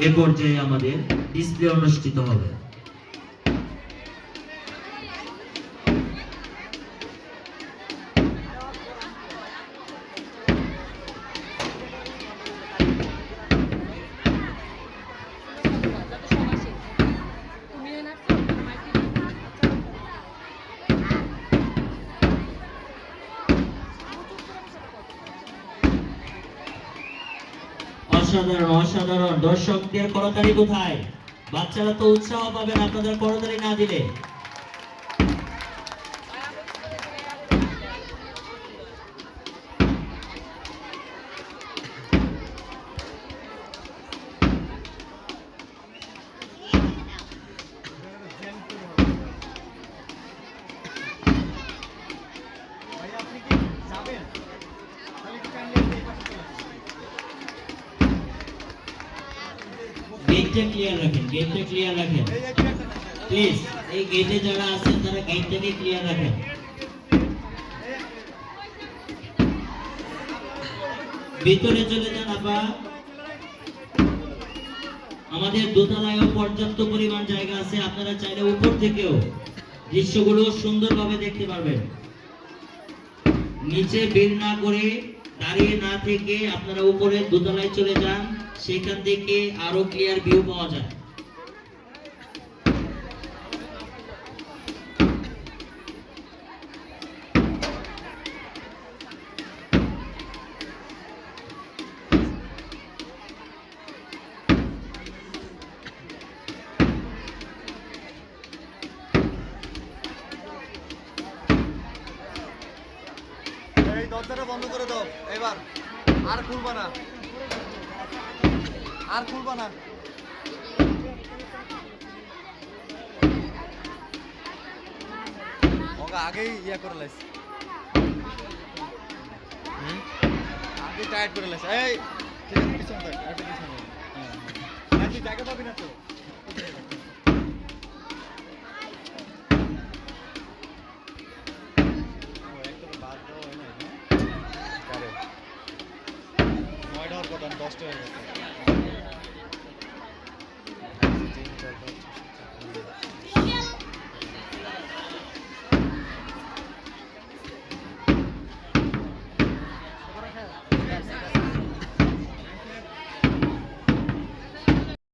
এ পর্যায়ে আমাদের ডিসপ্লে অনুষ্ঠিত হবে। অসাধারণ অসাধারণ। দর্শকদের করতালি কোথায়? বাচ্চারা তো উৎসাহ পাবেন আপনাদের করতালি না দিলে। গেটটা ক্লিয়ার রাখেন গেটটা ক্লিয়ার রাখেন। প্লিজ এই গেটে যারা আছেন, তারা গেটটাকে ক্লিয়ার রাখেন। ভিতরে চলে যান আপা। আমাদের দোতলায়ও পর্যাপ্ত পরিমাণ জায়গা আছে, আপনারা চাইলে উপর থেকেও দৃশ্যগুলো সুন্দরভাবে দেখতে পারবেন। নিচে বের না করে দাঁড়িয়ে না থেকে আপনারা উপরে দোতলায় চলে যান। সেখান থেকে আরও ক্লিয়ার ভিউ পাওয়া যায়। দরজাটা বন্ধ করে দাও, এবার। আর খুলবা না। আর খুলবা না। আগেই ইয়া করে লাইছে। আগে টাইট করে লাইছে। এই, ঠিক আছে পিছন থাক একটা পিছন থাক হ্যাঁ হ্যাঁ। তুই জায়গা পাবি না তো? হয় হ্যাঁ? দশটা হয়ে গেছে।